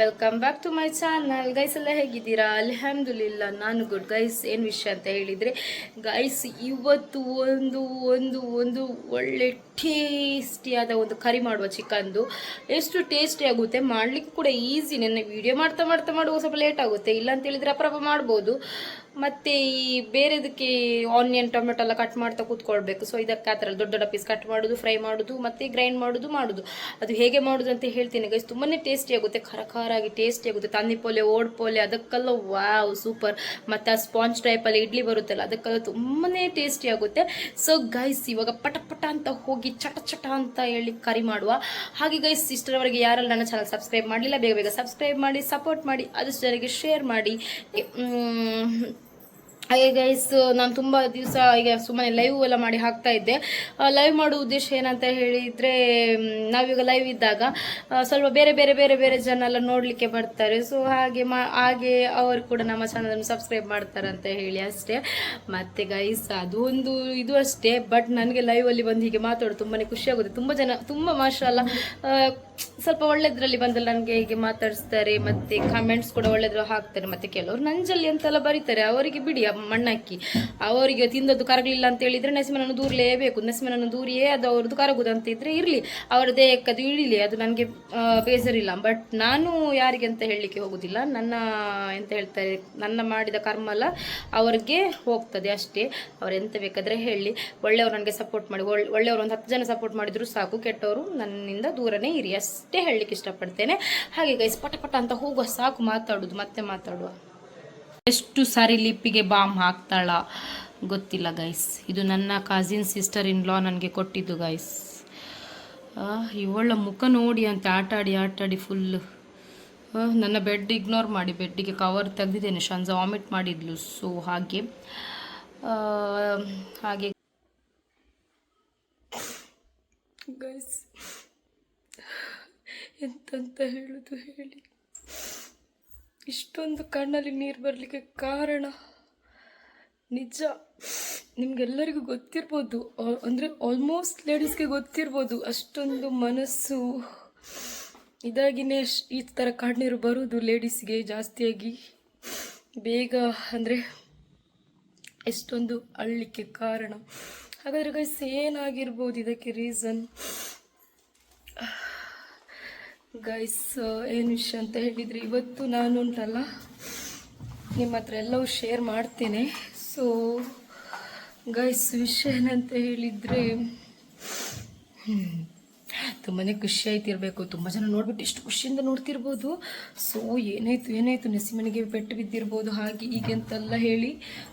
Welcome back to my channel guys ಎಲ್ಲ ಹೇಗಿದ್ದೀರಾ? ಅಲ್ಹಮ್ದುಲಿಲ್ಲ, ನಾನು ಗುಡ್ ಗೈಸ್ ಏನು ವಿಷಯ ಅಂತ ಹೇಳಿದರೆ ಗೈಸ್ ಇವತ್ತು ಒಂದು ಒಂದು ಒಂದು ಒಳ್ಳೆ ಟೇಸ್ಟಿಯಾದ ಒಂದು ಕರಿ ಮಾಡುವ ಚಿಕನ್ದು. ಎಷ್ಟು ಟೇಸ್ಟಿ ಆಗುತ್ತೆ ಮಾಡಲಿಕ್ಕೆ ಕೂಡ ಈಸಿ. ನನ್ನ ವೀಡಿಯೋ ಮಾಡ್ತಾ ಮಾಡ್ತಾ ಮಾಡುವಾಗ ಸ್ವಲ್ಪ ಲೇಟ್ ಆಗುತ್ತೆ. ಇಲ್ಲ ಅಂತ ಹೇಳಿದರೆ ಅಪರಪ ಮಾಡ್ಬೋದು. ಮತ್ತು ಈ ಬೇರೆದಕ್ಕೆ ಆನಿಯನ್ ಟೊಮೆಟೊ ಎಲ್ಲ ಕಟ್ ಮಾಡ್ತಾ ಕೂತ್ಕೊಳ್ಬೇಕು. ಸೊ ಇದಕ್ಕೆ ಆ ಥರ ದೊಡ್ಡ ದೊಡ್ಡ ಪೀಸ್ ಕಟ್ ಮಾಡೋದು ಫ್ರೈ ಮಾಡೋದು, ಮತ್ತು ಗ್ರೈಂಡ್ ಮಾಡೋದು ಮಾಡೋದು. ಅದು ಹೇಗೆ ಮಾಡೋದು ಅಂತ ಹೇಳ್ತೀನಿ ಗೈಸ್ ತುಂಬಾ ಟೇಸ್ಟಿ ಆಗುತ್ತೆ. ಖರ ಖರಾಗಿ ಟೇಸ್ಟಿ ಆಗುತ್ತೆ. ತಂದಿ ಪೋಲೆ ಓಡ್ ಪೋಲೆ ಅದಕ್ಕೆಲ್ಲ ವಾವ್ ಸೂಪರ್ ಮತ್ತು ಆ ಸ್ಪಾಂಜ್ ಟೈಪಲ್ಲಿ ಇಡ್ಲಿ ಬರುತ್ತಲ್ಲ, ಅದಕ್ಕೆಲ್ಲ ತುಂಬಾ ಟೇಸ್ಟಿ ಆಗುತ್ತೆ. ಸೊ ಗೈಸ್ ಇವಾಗ ಪಟ ಪಟ ಅಂತ ಹೋಗಿ ಚಟ ಚಟ ಅಂತ ಹೇಳಿ ಕರಿ ಮಾಡುವ. ಹಾಗೆ ಗೈಸ್ ಇಷ್ಟರವರೆಗೆ ಯಾರೆಲ್ಲ ನನ್ನ ಚಾನಲ್ ಸಬ್ಸ್ಕ್ರೈಬ್ ಮಾಡಲಿಲ್ಲ, ಬೇಗ ಬೇಗ ಸಬ್ಸ್ಕ್ರೈಬ್ ಮಾಡಿ ಸಪೋರ್ಟ್ ಮಾಡಿ ಆದಷ್ಟು ಜನರಿಗೆ ಶೇರ್ ಮಾಡಿ. ಹಾಗೆ ಗೈಸ್ ನಾನು ತುಂಬ ದಿವಸ ಈಗ ಸುಮ್ಮನೆ ಲೈವ್ ಎಲ್ಲ ಮಾಡಿ ಹಾಕ್ತಾ ಇದ್ದೆ. ಲೈವ್ ಮಾಡೋ ಉದ್ದೇಶ ಏನಂತ ಹೇಳಿದರೆ ನಾವೀಗ ಲೈವ್ ಇದ್ದಾಗ ಸ್ವಲ್ಪ ಬೇರೆ ಬೇರೆ ಬೇರೆ ಬೇರೆ ಜನ ಎಲ್ಲ ನೋಡಲಿಕ್ಕೆ ಬರ್ತಾರೆ. ಸೊ ಹಾಗೆ ಮಾ, ಹಾಗೆ ಅವರು ಕೂಡ ನಮ್ಮ ಚಾನಲನ್ನು ಸಬ್ಸ್ಕ್ರೈಬ್ ಮಾಡ್ತಾರೆ ಅಂತ ಹೇಳಿ ಅಷ್ಟೇ. ಮತ್ತು ಗೈಸ್ ಅದು ಒಂದು ಇದು ಅಷ್ಟೇ. ಬಟ್ ನನಗೆ ಲೈವಲ್ಲಿ ಬಂದು ಹೀಗೆ ಮಾತಾಡೋದು ತುಂಬಾ ಖುಷಿಯಾಗುತ್ತೆ ತುಂಬ ಜನ, ತುಂಬ ಮಾಷಲ್ಲ ಸ್ವಲ್ಪ ಒಳ್ಳೆದ್ರಲ್ಲಿ ಬಂದಲ್ಲಿ ನನಗೆ ಹೀಗೆ ಮಾತಾಡಿಸ್ತಾರೆ, ಮತ್ತೆ ಕಮೆಂಟ್ಸ್ ಕೂಡ ಒಳ್ಳೆದ್ರು ಹಾಕ್ತಾರೆ, ಮತ್ತೆ ಕೆಲವರು ನಂಜಲ್ಲಿ ಅಂತೆಲ್ಲ ಬರೀತಾರೆ. ಅವರಿಗೆ ಬಿಡಿ ಮಣ್ಣಾಕಿ ಅವರಿಗೆ ತಿಂದದ್ದು ಕರಗಲಿಲ್ಲ ಅಂತ ಹೇಳಿದರೆ ನಸಿಮನನ್ನು ದೂರಲೇಬೇಕು. ನೆಸಮನನ್ನು ದೂರಿಯೇ ಅದು ಅವ್ರದ್ದು ಕರಗುದು ಅಂತ ಇದ್ರೆ ಇರಲಿ. ಅವರ ದೇಹಕ್ಕದು ಇಳಿಲಿ. ಅದು ನನಗೆ ಬೇಜಾರಿಲ್ಲ. ಬಟ್ ನಾನು ಯಾರಿಗೆ ಅಂತ ಹೇಳಲಿಕ್ಕೆ ಹೋಗುದಿಲ್ಲ. ನನ್ನ ಎಂತ ಹೇಳ್ತಾರೆ, ನನ್ನ ಮಾಡಿದ ಕರ್ಮ ಅಲ್ಲ ಅವ್ರಿಗೆ ಹೋಗ್ತದೆ ಅಷ್ಟೇ. ಅವ್ರು ಎಂತ ಬೇಕಾದರೆ ಹೇಳಿ. ಒಳ್ಳೆಯವರು ನನಗೆ ಸಪೋರ್ಟ್ ಮಾಡಿ, ಒಳ್ಳೆ, ಒಳ್ಳೆಯವರು ಒಂದು ಹತ್ತು ಜನ ಸಪೋರ್ಟ್ ಮಾಡಿದ್ರು ಸಾಕು. ಕೆಟ್ಟವರು ನನ್ನಿಂದ ದೂರನೇ ಇರಿ. ಅಷ್ಟೇ. ಹೇಳಲಿಕ್ಕೆ ಇಷ್ಟಪಡ್ತೇನೆ. ಹಾಗೆ ಗೈಸ್ ಪಟ ಪಟ ಅಂತ ಹೋಗುವ ಸಾಕು ಮಾತಾಡೋದು, ಮತ್ತೆ ಮಾತಾಡುವ. ಎಷ್ಟು ಸಾರಿ ಲಿಪ್ಪಿಗೆ ಬಾಮ್ ಹಾಕ್ತಾಳ ಗೊತ್ತಿಲ್ಲ ಗೈಸ್ ಇದು ನನ್ನ ಕಸಿನ್ ಸಿಸ್ಟರ್ ಇನ್ ಲಾ ನನಗೆ ಕೊಟ್ಟಿದ್ದು ಗೈಸ್ ಇವಳ ಮುಖ ನೋಡಿ ಅಂತ ಆಟಾಡಿ ಆಟಾಡಿ ಫುಲ್ ಫುಲ್ಲು ನನ್ನ ಬೆಡ್ ಇಗ್ನೋರ್ ಮಾಡಿ ಬೆಡ್ಡಿಗೆ ಕವರ್ ತೆಗೆದಿದ್ದೇನೆ. ಶಂಜ ವಾಮಿಟ್ ಮಾಡಿದ್ಲು ಸೊ ಹಾಗೆ. ಹಾಗೆ ಗೈಸ್ ಎಂತಂತ ಹೇಳುದು ಹೇಳಿ. ಇಷ್ಟೊಂದು ಕಣ್ಣಲ್ಲಿ ನೀರು ಬರಲಿಕ್ಕೆ ಕಾರಣ ನಿಜ. ನಿಮಗೆಲ್ಲರಿಗೂ ಗೊತ್ತಿರ್ಬೋದು. ಅಂದರೆ ಆಲ್ಮೋಸ್ಟ್ ಲೇಡೀಸ್ಗೆ ಗೊತ್ತಿರ್ಬೋದು ಅಷ್ಟೊಂದು ಮನಸ್ಸು ಇದಾಗಿನೇ ಈ ಥರ ಕಣ್ಣೀರು ಬರೋದು ಲೇಡೀಸ್ಗೆ ಜಾಸ್ತಿಯಾಗಿ. ಬೇಗ ಅಂದರೆ ಎಷ್ಟೊಂದು ಅಳ್ಳಿಕ್ಕೆ ಕಾರಣ. ಹಾಗಾದರೆ ಗೈಸ್ ಏನಾಗಿರ್ಬೋದು ಇದಕ್ಕೆ ರೀಸನ್ ಗೈಸ್ ಏನು ವಿಷಯ ಅಂತ ಹೇಳಿದರೆ, ಇವತ್ತು ನಾನು ಉಂಟಲ್ಲ, ನಿಮ್ಮ ಹತ್ರ ಎಲ್ಲವೂ ಶೇರ್ ಮಾಡ್ತೇನೆ. ಸೊ ಗೈಸ್ ವಿಷಯ ಏನಂತ ಹೇಳಿದರೆ ತುಂಬಾ ಖುಷಿ ಆಯ್ತಿರ್ಬೇಕು. ತುಂಬ ಜನ ನೋಡ್ಬಿಟ್ಟು ಎಷ್ಟು ಖುಷಿಯಿಂದ ನೋಡ್ತಿರ್ಬೋದು. ಸೊ ಏನಾಯಿತು ಏನಾಯಿತು ನೆಸಿಮನೆಗೆ ಪೆಟ್ಟು ಬಿದ್ದಿರ್ಬೋದು, ಹಾಗೆ ಹೀಗೆ ಅಂತೆಲ್ಲ ಹೇಳಿ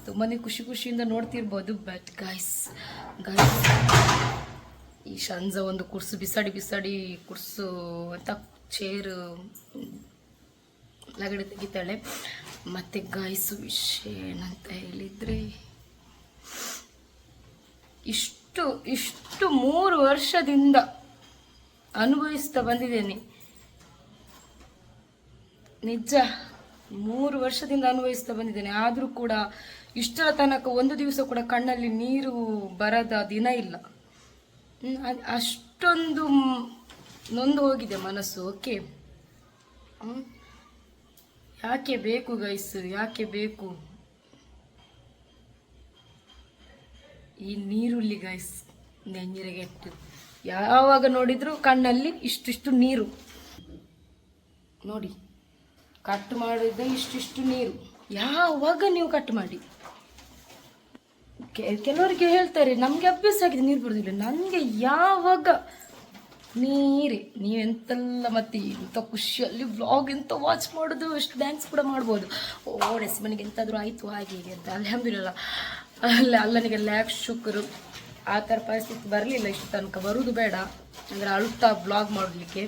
ತುಂಬಾ ಖುಷಿ ಖುಷಿಯಿಂದ ನೋಡ್ತಿರ್ಬೋದು. ಬಟ್ ಗೈಸ್ ಗೈಸ್ ಈ ಶಂಜ ಒಂದು ಕುರ್ಸು, ಬಿಸಾಡಿ ಬಿಸಾಡಿ ಕುರ್ಸು ಅಂತ ಚೇರ್, ಲಗಡೆ ತೆಗಿತಾಳೆ. ಮತ್ತೆ ಗಾಯಸು ವಿಷಯ ಏನಂತ ಹೇಳಿದರೆ, ಇಷ್ಟು ಇಷ್ಟು ಮೂರು ವರ್ಷದಿಂದ ಅನುಭವಿಸ್ತಾ ಬಂದಿದ್ದೇನೆ. ನಿಜ, ಮೂರು ವರ್ಷದಿಂದ ಅನುಭವಿಸ್ತಾ ಬಂದಿದ್ದೇನೆ. ಆದರೂ ಕೂಡ ಇಷ್ಟರ ತನಕ ಒಂದು ದಿವಸ ಕೂಡ ಕಣ್ಣಲ್ಲಿ ನೀರು ಬರದ ದಿನ ಇಲ್ಲ. ಅಷ್ಟೊಂದು ನೊಂದು ಹೋಗಿದೆ ಮನಸ್ಸು, ಓಕೆ. ಯಾಕೆ ಬೇಕು ಗೈಸ್ ಯಾಕೆ ಬೇಕು? ಈ ನೀರುಳ್ಳಿ ಗೈಸ್ ನೆಂಜಿರಗೆಟ್ಟು ಯಾವಾಗ ನೋಡಿದ್ರು ಕಣ್ಣಲ್ಲಿ ಇಷ್ಟಿಷ್ಟು ನೀರು. ನೋಡಿ, ಕಟ್ ಮಾಡಿದ ಇಷ್ಟಿಷ್ಟು ನೀರು. ಯಾವಾಗ ನೀವು ಕಟ್ ಮಾಡಿ? ಕೆಲವರಿಗೆ ಹೇಳ್ತಾರೆ, ನಮಗೆ ಅಭ್ಯಾಸ ಆಗಿದೆ, ನೀರು ಬರೋದಿಲ್ಲ. ನನಗೆ ಯಾವಾಗ ನೀರೇ ನೀವೆಂತೆಲ್ಲ ಮತ್ತೆ ಎಂಥ ಖುಷಿಯಲ್ಲಿ ವ್ಲಾಗ್ ಎಂತ ವಾಚ್ ಮಾಡೋದು ಎಷ್ಟು ಡ್ಯಾನ್ಸ್ ಕೂಡ ಮಾಡ್ಬೋದು. ಓ ಮನೆಗೆ ಎಂತಾದರೂ ಆಯಿತು, ಹಾಗೆ ಹೀಗೆ ಅಂತ. ಅಲ್ಹಮ್ದುಲಿಲ್ಲ ಅಲ್ಲ ಅಲ್ಲನಿಗೆ ಲ್ಯಾಕ್ ಶುಕ್ರು, ಆ ಥರ ಪರಿಸ್ಥಿತಿ ಬರಲಿಲ್ಲ ಇಷ್ಟು ತನಕ. ಬರುವುದು ಬೇಡ. ಅಂದರೆ ಅಳುತ್ತಾ ಬ್ಲಾಗ್ ಮಾಡಲಿಕ್ಕೆ.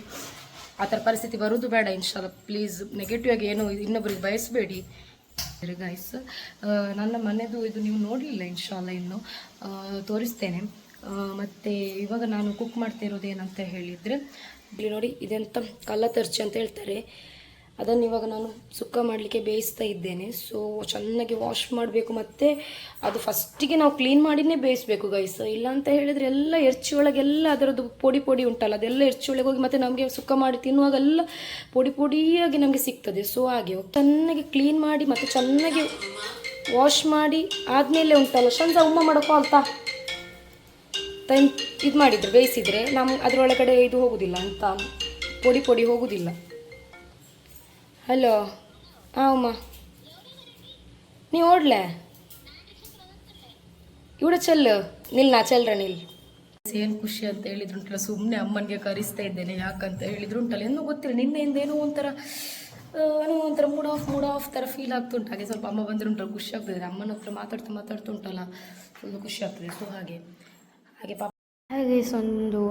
ಆ ಥರ ಪರಿಸ್ಥಿತಿ ಬರುವುದು ಬೇಡ ಇನ್ಶಾಲ್ಲ ಪ್ಲೀಸ್ ನೆಗೆಟಿವ್ ಆಗಿ ಏನು ಇನ್ನೊಬ್ರಿಗೆ ಬಯಸಬೇಡಿ. ಗಾಯ್ಸ್ ನನ್ನ ಮನೆದು ಇದು ನೀವು ನೋಡಲಿಲ್ಲ ಇನ್ಶಾಲ್ಲ ಇನ್ನು. ತೋರಿಸ್ತೇನೆ. ಮತ್ತೆ ಇವಾಗ ನಾನು ಕುಕ್ ಮಾಡ್ತಾ ಇರೋದು ಏನಂತ ಹೇಳಿದರೆ, ಇಲ್ಲಿ ನೋಡಿ ಇದೆಂತ ಕಲ್ಲ ತರ್ಚಿ ಅಂತ ಹೇಳ್ತಾರೆ. ಅದನ್ನು ಇವಾಗ ನಾನು ಸುಕ್ಕ ಮಾಡಲಿಕ್ಕೆ ಬೇಯಿಸ್ತಾ ಇದ್ದೇನೆ. ಸೊ ಚೆನ್ನಾಗಿ ವಾಶ್ ಮಾಡಬೇಕು ಮತ್ತು ಅದು ಫಸ್ಟಿಗೆ ನಾವು ಕ್ಲೀನ್ ಮಾಡಿನೇ ಬೇಯಿಸಬೇಕು ಗೈಸ್ ಇಲ್ಲ ಅಂತ ಹೇಳಿದರೆ ಎಲ್ಲ ಎರ್ಚಿ ಒಳಗೆಲ್ಲ ಅದರದ್ದು ಪೊಡಿ ಪೊಡಿ ಉಂಟಲ್ಲ, ಅದೆಲ್ಲ ಎರ್ಚಿ ಒಳಗೆ ಹೋಗಿ ಮತ್ತು ನಮಗೆ ಸುಕ್ಕ ಮಾಡಿ ತಿನ್ನುವಾಗೆಲ್ಲ ಪೊಡಿ ಪೊಡಿಯಾಗಿ ನಮಗೆ ಸಿಗ್ತದೆ. ಸೊ ಹಾಗೆ ಚೆನ್ನಾಗಿ ಕ್ಲೀನ್ ಮಾಡಿ ಮತ್ತು ಚೆನ್ನಾಗಿ ವಾಶ್ ಮಾಡಿ ಆದಮೇಲೆ ಉಂಟಲ್ಲ, ಸಂಜೆ ಉಮ್ಮ ಮಾಡೋಕ್ಕೂ ಅಲ್ತಾ ಟೈಮ್ ಇದು ಮಾಡಿದರೆ, ಬೇಯಿಸಿದರೆ ನಮ್ಮ ಅದರೊಳಗಡೆ ಇದು ಹೋಗೋದಿಲ್ಲ ಅಂತ. ಪೊಡಿ ಪೊಡಿ ಹೋಗೋದಿಲ್ಲ. ಹಲೋ ಹಾಂ ಅಮ್ಮ ನೀ ಓಡ್ಲೆ? ಇವಡ ಚೆಲ್ಲು. ನಿಲ್ ನಾ ಚೆಲ್ರ ನಿಲ್. ಏನು ಖುಷಿ ಅಂತ ಹೇಳಿದ್ರುಂಟಲ್ಲ ಸುಮ್ಮನೆ ಅಮ್ಮನಿಗೆ ಕರಿಸ್ತಾ ಇದ್ದೇನೆ. ಯಾಕಂತ ಹೇಳಿದ್ರುಂಟಲ್ಲ ಏನೋ ಗೊತ್ತಿಲ್ಲ, ನಿನ್ನೆಯಿಂದ ಏನೋ ಒಂಥರ ಏನೋ ಒಂಥರ ಮೂಡ್ ಆಫ್ ಮೂಡ್ ಆಫ್ ಥರ ಫೀಲ್ ಆಗ್ತುಂಟು. ಹಾಗೆ ಸ್ವಲ್ಪ ಅಮ್ಮ ಬಂದ್ರೆ ಉಂಟಲ್ಲ ಖುಷಿ ಆಗ್ತದೆ. ಅಮ್ಮನ ಹತ್ರ ಮಾತಾಡ್ತಾ ಮಾತಾಡ್ತಾ ಉಂಟಲ್ಲ ಫುಲ್ಲು ಖುಷಿ ಆಗ್ತದೆ. ಸೊ ಹಾಗೆ. ಹಾಗೆ ಪಾಪ ಹಾಗೆ ಒಂದು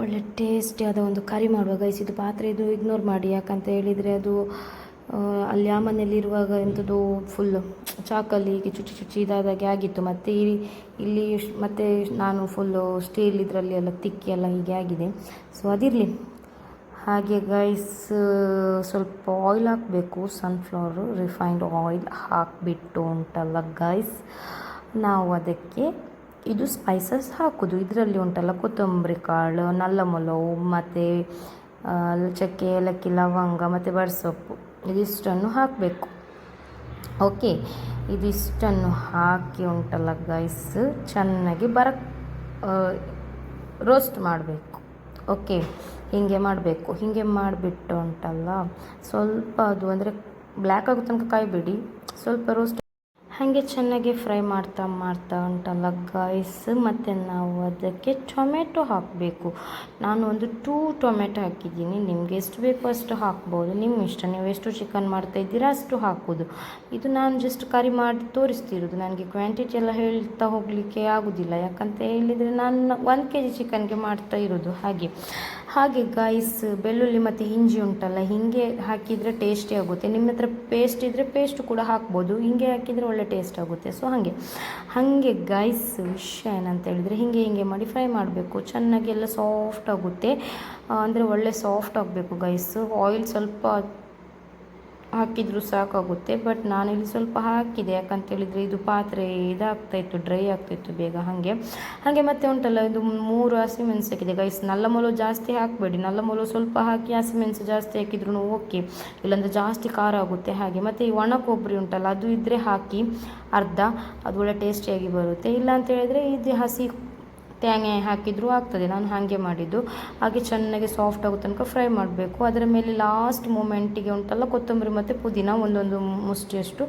ಒಳ್ಳೆ ಟೇಸ್ಟಿಯಾದ ಒಂದು ಕರಿ ಮಾಡುವ ಗೈಸ್ ಇದು ಪಾತ್ರೆ ಇದು ಇಗ್ನೋರ್ ಮಾಡಿ, ಯಾಕಂತ ಹೇಳಿದರೆ ಅದು ಅಲ್ಲಿ ಆ ಮನೆಯಲ್ಲಿರುವಾಗ ಎಂಥದ್ದು ಫುಲ್ ಚಾಕಲ್ಲಿ ಹೀಗೆ ಚುಚ್ಚಿ ಚುಚ್ಚಿ ಇದಾದಾಗೆ ಆಗಿತ್ತು. ಮತ್ತು ಇಲ್ಲಿ ಇಲ್ಲಿ ಮತ್ತೆ ನಾನು ಫುಲ್ಲು ಸ್ಟೀಲ್ ಇದರಲ್ಲಿ ಎಲ್ಲ ತಿಕ್ಕಿ ಎಲ್ಲ ಹೀಗೆ ಆಗಿದೆ. ಸೊ ಅದಿರಲಿ. ಹಾಗೆ ಗೈಸ್ ಸ್ವಲ್ಪ ಆಯಿಲ್ ಹಾಕಬೇಕು. ಸನ್ಫ್ಲವರು ರಿಫೈನ್ಡ್ ಆಯಿಲ್ ಹಾಕಿಬಿಟ್ಟು ಉಂಟಲ್ಲ ಗೈಸ್ ನಾವು ಅದಕ್ಕೆ ಇದು ಸ್ಪೈಸಸ್ ಹಾಕೋದು. ಇದರಲ್ಲಿ ಉಂಟಲ್ಲ ಕೊತ್ತಂಬರಿ ಕಾಳು ನಲ್ಲ ಮೊಲವು ಮತ್ತು ಚಕ್ಕೆ, ಏಲಕ್ಕಿ, ಲವಂಗ, ಮತ್ತು ಬಡ್ಸೊಪ್ಪು ಇದಿಷ್ಟನ್ನು ಹಾಕಬೇಕು. ಓಕೆ ಇದಿಷ್ಟನ್ನು ಹಾಕಿ ಉಂಟಲ್ಲ ಗೈಸ್ ಚೆನ್ನಾಗಿ ಬರ ರೋಸ್ಟ್ ಮಾಡಬೇಕು. ಓಕೆ ಹೀಗೆ ಮಾಡಬೇಕು. ಹೀಗೆ ಮಾಡಿಬಿಟ್ಟು ಉಂಟಲ್ಲ, ಸ್ವಲ್ಪ ಅದು ಅಂದರೆ ಬ್ಲ್ಯಾಕ್ ಆಗೋ ತನಕ ಕಾಯಬೇಡಿ. ಸ್ವಲ್ಪ ರೋಸ್ಟ್ ಹಾಗೆ ಚೆನ್ನಾಗಿ ಫ್ರೈ ಮಾಡ್ತಾ ಮಾಡ್ತಾ ಉಂಟಲ್ಲ ಗೈಸ್ ಮತ್ತು ನಾವು ಅದಕ್ಕೆ ಟೊಮೆಟೊ ಹಾಕಬೇಕು. ನಾನು ಒಂದು ಟೂ ಟೊಮೆಟೊ ಹಾಕಿದ್ದೀನಿ. ನಿಮಗೆ ಎಷ್ಟು ಬೇಕೋ ಅಷ್ಟು ಹಾಕ್ಬೋದು. ನಿಮ್ಮ ಇಷ್ಟ. ನೀವು ಎಷ್ಟು ಚಿಕನ್ ಮಾಡ್ತಾ ಇದ್ದೀರಾ ಅಷ್ಟು ಹಾಕೋದು ಇದು ನಾನು ಜಸ್ಟ್ ಕರಿ ಮಾಡಿ ತೋರಿಸ್ತಿರೋದು. ನನಗೆ ಕ್ವಾಂಟಿಟಿ ಎಲ್ಲ ಹೇಳ್ತಾ ಹೋಗಲಿಕ್ಕೆ ಆಗೋದಿಲ್ಲ. ಯಾಕಂತ ಹೇಳಿದರೆ ನಾನು ಒಂದು ಕೆ ಜಿ ಚಿಕನ್ಗೆ ಮಾಡ್ತಾ ಇರೋದು. ಹಾಗೆ. ಹಾಗೆ ಗೈಸ್ ಬೆಳ್ಳುಳ್ಳಿ ಮತ್ತು ಹಿಂಜಿ ಉಂಟಲ್ಲ, ಹಿಂಗೆ ಹಾಕಿದರೆ ಟೇಸ್ಟಿ ಆಗುತ್ತೆ. ನಿಮ್ಮ ಹತ್ರ ಪೇಸ್ಟ್ ಇದ್ದರೆ ಪೇಸ್ಟ್ ಕೂಡ ಹಾಕ್ಬೋದು. ಹಿಂಗೆ ಹಾಕಿದರೆ ಒಳ್ಳೆ ಟೇಸ್ಟ್ ಆಗುತ್ತೆ. ಸೊ ಹಾಗೆ. ಹಾಗೆ ಗೈಸ್ ವಿಷಯ ಏನಂತ ಹೇಳಿದರೆ ಹಿಂಗೆ ಹಿಂಗೆ ಮಾಡಿ ಫ್ರೈ ಮಾಡಬೇಕು. ಚೆನ್ನಾಗಿ ಎಲ್ಲ ಸಾಫ್ಟ್ ಆಗುತ್ತೆ. ಅಂದರೆ ಒಳ್ಳೆ ಸಾಫ್ಟ್ ಆಗಬೇಕು ಗೈಸು ಆಯಿಲ್ ಸ್ವಲ್ಪ ಹಾಕಿದರೂ ಸಾಕಾಗುತ್ತೆ ಬಟ್ ನಾನಿಲ್ಲಿ ಸ್ವಲ್ಪ ಹಾಕಿದೆ. ಯಾಕಂತೇಳಿದರೆ ಇದು ಪಾತ್ರೆ ಇದಾಗ್ತಾಯಿತ್ತು ಡ್ರೈ ಆಗ್ತಾಯಿತ್ತು ಬೇಗ ಹಾಗೆ. ಹಾಗೆ ಮತ್ತೆ ಉಂಟಲ್ಲ, ಇದು ಮೂರು ಹಸಿಮೆಣಸು ಹಾಕಿದೆ. ಗೈಸ್ ನಲ್ಲ ಮೊಲು ಜಾಸ್ತಿ ಹಾಕಬೇಡಿ. ನಲ್ಲ ಮೊಲು ಸ್ವಲ್ಪ ಹಾಕಿ ಹಸಿಮೆಣಸು ಜಾಸ್ತಿ ಹಾಕಿದ್ರು ಓಕೆ ಇಲ್ಲಾಂದರೆ ಜಾಸ್ತಿ ಖಾರ ಆಗುತ್ತೆ ಹಾಗೆ. ಮತ್ತು ಈ ಒಣ ಕೊಬ್ಬರಿ ಉಂಟಲ್ಲ, ಅದು ಇದ್ದರೆ ಹಾಕಿ ಅರ್ಧ, ಅದು ಒಳ್ಳೆ ಟೇಸ್ಟಿಯಾಗಿ ಬರುತ್ತೆ. ಇಲ್ಲ ಅಂತ ಹೇಳಿದರೆ ಇದು ಹಸಿ ತೇಂಗೆ ಹಾಕಿದರೂ ಆಗ್ತದೆ. ನಾನು ಹಾಗೆ ಮಾಡಿದ್ದು. ಹಾಗೆ ಚೆನ್ನಾಗಿ ಸಾಫ್ಟ್ ಆಗೋ ತನಕ ಫ್ರೈ ಮಾಡಬೇಕು. ಅದರ ಮೇಲೆ ಲಾಸ್ಟ್ ಮೂಮೆಂಟಿಗೆ ಉಂಟಲ್ಲ, ಕೊತ್ತಂಬರಿ ಮತ್ತು ಪುದೀನ ಒಂದೊಂದು ಮುಷ್ಟಿಯಷ್ಟು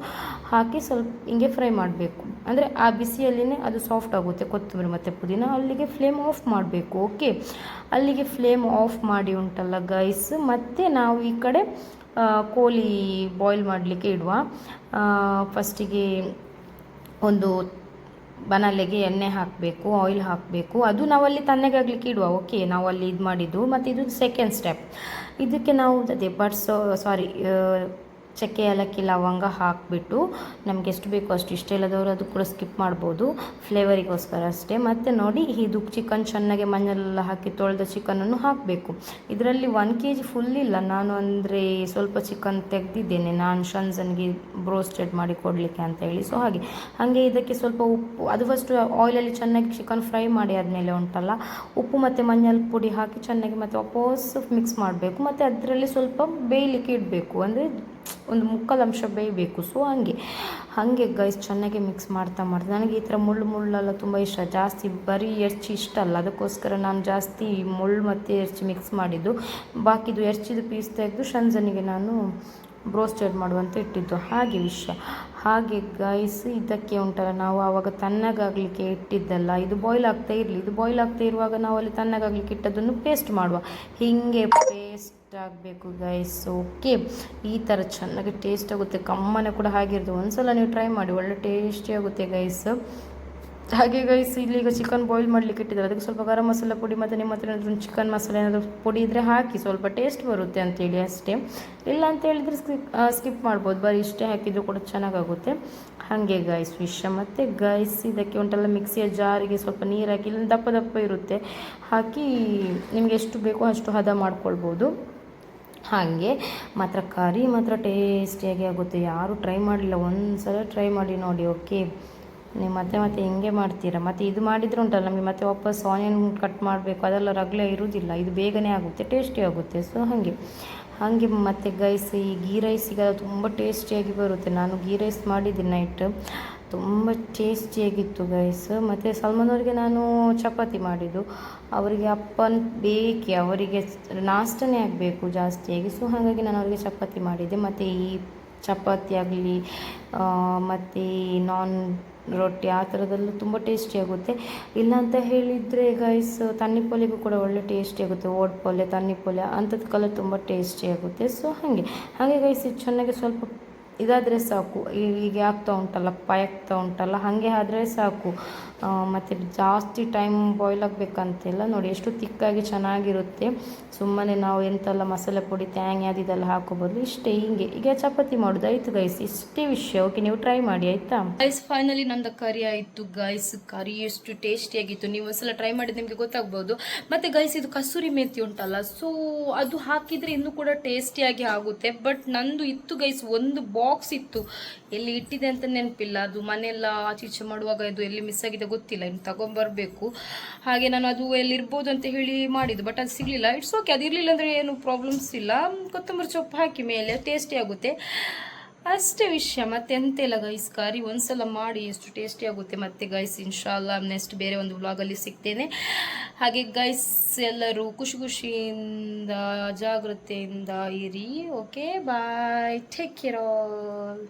ಹಾಕಿ ಸ್ವಲ್ಪ ಹಿಂಗೆ ಫ್ರೈ ಮಾಡಬೇಕು. ಅಂದರೆ ಆ ಬಿಸಿಯಲ್ಲಿನೇ ಅದು ಸಾಫ್ಟ್ ಆಗುತ್ತೆ. ಕೊತ್ತಂಬರಿ ಮತ್ತು ಪುದೀನ ಅಲ್ಲಿಗೆ ಫ್ಲೇಮ್ ಆಫ್ ಮಾಡಬೇಕು. ಓಕೆ ಅಲ್ಲಿಗೆ ಫ್ಲೇಮ್ ಆಫ್ ಮಾಡಿ ಉಂಟಲ್ಲ ಗೈಸ್ ಮತ್ತು ನಾವು ಈ ಕಡೆ ಕೋಳಿ ಬಾಯ್ಲ್ ಮಾಡಲಿಕ್ಕೆ ಇಡುವ. ಫಸ್ಟಿಗೆ ಒಂದು ಬನಲೆಗೆ ಎಣ್ಣೆ ಹಾಕಬೇಕು ಆಯಿಲ್ ಹಾಕಬೇಕು. ಅದು ನಾವಲ್ಲಿ ತಣ್ಣಗಾಗಲಿಕ್ಕೆ ಇಡುವ. ಓಕೆ ನಾವಲ್ಲಿ ಇದು ಮಾಡಿದ್ದು ಮತ್ತು ಇದು ಸೆಕೆಂಡ್ ಸ್ಟೆಪ್ ಇದಕ್ಕೆ ನಾವು ಅದೇ ಬಡ್ಸೋ ಸಾರಿ ಚಕ್ಕೆ ಏಲಕ್ಕಿ ಲವಂಗ ಹಾಕಿಬಿಟ್ಟು ನಮ್ಗೆ ಎಷ್ಟು ಬೇಕೋ ಅಷ್ಟು ಇಷ್ಟ ಇಲ್ಲದವರು ಅದು ಕೂಡ ಸ್ಕಿಪ್ ಮಾಡ್ಬೋದು. ಫ್ಲೇವರಿಗೋಸ್ಕರ ಅಷ್ಟೇ. ಮತ್ತು ನೋಡಿ, ಇದು ಚಿಕನ್ ಚೆನ್ನಾಗಿ ಮಣ್ಣೆಲ್ಲ ಹಾಕಿ ತೊಳೆದ ಚಿಕನನ್ನು ಹಾಕಬೇಕು. ಇದರಲ್ಲಿ ಒನ್ ಕೆ ಜಿ ಫುಲ್ ಇಲ್ಲ. ನಾನು ಅಂದರೆ ಸ್ವಲ್ಪ ಚಿಕನ್ ತೆಗೆದಿದ್ದೇನೆ. ನಾನು ಶನ್ಸನ್ಗೆ ಬ್ರೋಸ್ಟೆಡ್ ಮಾಡಿ ಕೊಡಲಿಕ್ಕೆ ಅಂತ ಹೇಳಿ. ಸೊ ಹಾಗೆ. ಹಾಗೆ ಇದಕ್ಕೆ ಸ್ವಲ್ಪ ಉಪ್ಪು, ಅದು ಫಸ್ಟು ಆಯಿಲಲ್ಲಿ ಚೆನ್ನಾಗಿ ಚಿಕನ್ ಫ್ರೈ ಮಾಡಿ ಆದಮೇಲೆ ಉಂಟಲ್ಲ, ಉಪ್ಪು ಮತ್ತು ಮಂಜಲ್ ಪುಡಿ ಹಾಕಿ ಚೆನ್ನಾಗಿ ಮತ್ತು ವಾಪಸ್ ಮಿಕ್ಸ್ ಮಾಡಬೇಕು. ಮತ್ತು ಅದರಲ್ಲಿ ಸ್ವಲ್ಪ ಬೇಯಲಿಕ್ಕೆ ಇಡಬೇಕು. ಅಂದರೆ ಒಂದು ಮುಕ್ಕಾಲು ಅಂಶ ಬೇಯಬೇಕು. ಸೊ ಹಾಗೆ. ಹಾಗೆ ಗೈಸ್ ಚೆನ್ನಾಗಿ ಮಿಕ್ಸ್ ಮಾಡ್ತಾ ಮಾಡ್ತಾ. ನನಗೆ ಈ ಥರ ಮುಳ್ಳು ಮುಳ್ಳೆಲ್ಲ ತುಂಬ ಇಷ್ಟ. ಜಾಸ್ತಿ ಬರೀ ಎರ್ಚಿ ಇಷ್ಟ ಅಲ್ಲ. ಅದಕ್ಕೋಸ್ಕರ ನಾನು ಜಾಸ್ತಿ ಮುಳ್ಳು ಮತ್ತು ಎರ್ಚಿ ಮಿಕ್ಸ್ ಮಾಡಿದ್ದು. ಬಾಕಿದು ಎರ್ಚಿದು ಪೀಸ್ ತೆಗೆದು ಶಂಜನಿಗೆ ನಾನು ಬ್ರೋಸ್ಟೆಡ್ ಮಾಡುವಂತ ಇಟ್ಟಿದ್ದು. ಹಾಗೆ ವಿಷಯ. ಹಾಗೆ ಗೈಸ್ ಇದಕ್ಕೆ ಉಂಟಲ್ಲ ನಾವು ಆವಾಗ ತಣ್ಣಗಾಗಲಿಕ್ಕೆ ಇಟ್ಟಿದ್ದಲ್ಲ. ಇದು ಬಾಯ್ಲ್ ಆಗ್ತಾ ಇರಲಿ. ಇದು ಬಾಯ್ಲ್ ಆಗ್ತಾ ಇರುವಾಗ ನಾವು ಅಲ್ಲಿ ತಣ್ಣಗಾಗಲಿಕ್ಕೆ ಇಟ್ಟದನ್ನು ಪೇಸ್ಟ್ ಮಾಡುವ. ಹೀಗೆ ಪೇಸ್ಟ್ ಆಗಬೇಕು ಗೈಸ್ ಓಕೆ ಈ ಥರ ಚೆನ್ನಾಗಿ ಟೇಸ್ಟ್ ಆಗುತ್ತೆ. ಕಮ್ಮನೆ ಕೂಡ ಹಾಗಿರ್ತದೆ ಒಂದ್ಸಲ ನೀವು ಟ್ರೈ ಮಾಡಿ, ಒಳ್ಳೆ ಟೇಸ್ಟಿ ಆಗುತ್ತೆ ಗೈಸ್ ಹಾಗೆ ಗೈಸ್ ಇಲ್ಲಿ ಈಗ ಚಿಕನ್ ಬಾಯ್ಲ್ ಮಾಡಲಿಕ್ಕೆ ಇಟ್ಟಿದ್ದಾರೆ. ಅದಕ್ಕೆ ಸ್ವಲ್ಪ ಗರಂ ಮಸಾಲ ಪುಡಿ ಮತ್ತು ನಿಮ್ಮ ಹತ್ರ ಏನಾದರೂ ಚಿಕನ್ ಮಸಾಲೆ ಏನಾದರೂ ಪುಡಿ ಇದ್ದರೆ ಹಾಕಿ ಸ್ವಲ್ಪ ಟೇಸ್ಟ್ ಬರುತ್ತೆ ಅಂತೇಳಿ ಅಷ್ಟೇ. ಇಲ್ಲ ಅಂತ ಹೇಳಿದರೆ ಸ್ಕಿಪ್ ಸ್ಕಿಪ್ ಮಾಡ್ಬೋದು. ಬರೀ ಇಷ್ಟೇ ಹಾಕಿದರೂ ಕೂಡ ಚೆನ್ನಾಗಾಗುತ್ತೆ. ಹಾಗೆ ಗೈಸ್ ವಿಷ. ಮತ್ತು ಗೈಸ್ ಇದಕ್ಕೆ ಉಂಟಲ್ಲ ಮಿಕ್ಸಿಯ ಜಾರಿಗೆ ಸ್ವಲ್ಪ ನೀರು ಹಾಕಿ ಇಲ್ಲ ದಪ್ಪ ದಪ್ಪ ಇರುತ್ತೆ. ಹಾಕಿ ನಿಮಗೆ ಎಷ್ಟು ಬೇಕೋ ಅಷ್ಟು ಹದ ಮಾಡ್ಕೊಳ್ಬೋದು. ಹಾಗೆ ಮಾತ್ರ ಕರಿ ಮಾತ್ರ ಟೇಸ್ಟಿಯಾಗಿ ಆಗುತ್ತೆ. ಯಾರು ಟ್ರೈ ಮಾಡಲಿಲ್ಲ. ಒಂದು ಸಲ ಟ್ರೈ ಮಾಡಿ ನೋಡಿ ಓಕೆ ನೀವು ಮತ್ತೆ ಮತ್ತೆ ಹಿಂಗೆ ಮಾಡ್ತೀರಾ? ಮತ್ತು ಇದು ಮಾಡಿದ್ರೆ ಉಂಟಲ್ಲ, ನಮಗೆ ಮತ್ತೆ ವಾಪಸ್ ಆನಿಯನ್ ಕಟ್ ಮಾಡಬೇಕು. ಅದೆಲ್ಲ ರಗಳೆ ಇರುವುದಿಲ್ಲ ಇದು ಬೇಗನೆ ಆಗುತ್ತೆ ಟೇಸ್ಟಿ ಆಗುತ್ತೆ. ಸೊ ಹಾಗೆ. ಹಾಗೆ ಮತ್ತು ಗೈಸ್ ಈ ಗೀ ರೈಸಿಗೆ ತುಂಬ ಟೇಸ್ಟಿಯಾಗಿ ಬರುತ್ತೆ. ನಾನು ಗೀ ರೈಸ್ ಮಾಡಿದ್ದೀನಿ ನೈಟ್ ತುಂಬ ಟೇಸ್ಟಿಯಾಗಿತ್ತು ಗೈಸ್ ಮತ್ತು ಸಲ್ಮಾನ್ ಅವರಿಗೆ ನಾನು ಚಪಾತಿ ಮಾಡಿದ್ದು. ಅವರಿಗೆ ಅಪ್ಪನ ಬೇಕೆ, ಅವರಿಗೆ ನಾಷ್ಟನೇ ಆಗಬೇಕು ಜಾಸ್ತಿಯಾಗಿ. ಸೊ ಹಾಗಾಗಿ ನಾನು ಅವರಿಗೆ ಚಪಾತಿ ಮಾಡಿದ್ದೆ. ಮತ್ತು ಈ ಚಪಾತಿ ಆಗಲಿ ಮತ್ತು ನಾನ್ ರೊಟ್ಟಿ ಆ ಥರದಲ್ಲೂ ತುಂಬ ಟೇಸ್ಟಿಯಾಗುತ್ತೆ. ಇಲ್ಲ ಅಂತ ಹೇಳಿದರೆ ಗೈಸ್ ತಣ್ಣಿ ಪೊಲೆಗೂ ಕೂಡ ಒಳ್ಳೆ ಟೇಸ್ಟಿ ಆಗುತ್ತೆ ಓಡ್ ಪೊಲೆ ತಣ್ಣಿ ಅಂಥದ್ದು ಕಲರ್ ತುಂಬ ಟೇಸ್ಟಿಯಾಗುತ್ತೆ. ಸೊ ಹಾಗೆ. ಹಾಗೆ ಗೈಸ್ ಇದು ಚೆನ್ನಾಗಿ ಸ್ವಲ್ಪ ಇದಾದರೆ ಸಾಕು. ಈಗ ಆಗ್ತಾ ಉಂಟಲ್ಲ ಪಾಯಾಗ್ತಾ ಉಂಟಲ್ಲ, ಹಾಗೆ ಆದರೆ ಸಾಕು. ಮತ್ತು ಜಾಸ್ತಿ ಟೈಮ್ ಬಾಯ್ಲ್ ಆಗಬೇಕಂತಿಲ್ಲ ನೋಡಿ, ಎಷ್ಟು ತಿಕ್ಕಾಗಿ ಚೆನ್ನಾಗಿರುತ್ತೆ. ಸುಮ್ಮನೆ ನಾವು ಎಂತೆಲ್ಲ ಮಸಾಲೆ ಪುಡಿ, ತ್ಯಾಂಗ್ ಅದು ಹಾಕೋ ಬದಲು ಇಷ್ಟೇ ಹಿಂಗೆ. ಈಗ ಚಪಾತಿ ಮಾಡೋದು. ಆಯಿತು ಗೈಸ್ ಇಷ್ಟೇ ವಿಷಯ. ಓಕೆ ನೀವು ಟ್ರೈ ಮಾಡಿ, ಆಯಿತಾ? ಗೈಸ್ ಫೈನಲಿ ನಂದು ಕರಿ ಆಯಿತು. ಗೈಸ್ ಕರಿ ಎಷ್ಟು ಟೇಸ್ಟಿಯಾಗಿತ್ತು ನೀವು ಒಂದ್ಸಲ ಟ್ರೈ ಮಾಡಿ ನಿಮಗೆ ಗೊತ್ತಾಗ್ಬೋದು. ಮತ್ತು ಗೈಸ್ ಇದು ಕಸೂರಿ ಮೇಥಿ ಉಂಟಲ್ಲ. ಸೊ ಅದು ಹಾಕಿದರೆ ಇನ್ನೂ ಕೂಡ ಟೇಸ್ಟಿಯಾಗಿ ಆಗುತ್ತೆ. ಬಟ್ ನಂದು ಇತ್ತು ಗೈಸ್ ಒಂದು ಬಾಕ್ಸ್ ಇತ್ತು. ಎಲ್ಲಿ ಇಟ್ಟಿದೆ ಅಂತ ನೆನಪಿಲ್ಲ. ಅದು ಮನೆಯೆಲ್ಲ ಆಚೀಚೆ ಮಾಡುವಾಗ ಇದು ಎಲ್ಲಿ ಮಿಸ್ ಆಗಿದೆ ಗೊತ್ತಿಲ್ಲ. ಇನ್ನು ತಗೊಂಬರ್ಬೇಕು. ಹಾಗೆ ನಾನು ಅದು ಎಲ್ಲಿರ್ಬೋದು ಅಂತ ಹೇಳಿ ಮಾಡಿದ್ದು. ಬಟ್ ಅದು ಸಿಗಲಿಲ್ಲ. ಇಟ್ಸ್ ಓಕೆ ಅದು ಇರಲಿಲ್ಲ ಅಂದರೆ ಏನು ಪ್ರಾಬ್ಲಮ್ಸ್ ಇಲ್ಲ. ಕೊತ್ತಂಬರಿ ಸೊಪ್ಪು ಹಾಕಿ ಮೇಲೆ. ಟೇಸ್ಟಿ ಆಗುತ್ತೆ. ಅಷ್ಟೇ ವಿಷಯ. ಮತ್ತೆ ಎಂತ ಇಲ್ಲ ಗೈಸ್ ಕರಿ ಒಂದ್ಸಲ ಮಾಡಿ, ಎಷ್ಟು ಟೇಸ್ಟಿ ಆಗುತ್ತೆ ಮತ್ತೆ ಗೈಸ್ ಇನ್ಶಾಲ್ಲ ನೆಕ್ಸ್ಟ್ ಬೇರೆ ಒಂದು ವ್ಲಾಗಲ್ಲಿ ಸಿಗ್ತೇನೆ. ಹಾಗೆ ಗೈಸ್ ಎಲ್ಲರೂ ಖುಷಿ ಖುಷಿಯಿಂದ ಅಜಾಗ್ರತೆಯಿಂದ ಇರಿ okay bye take care all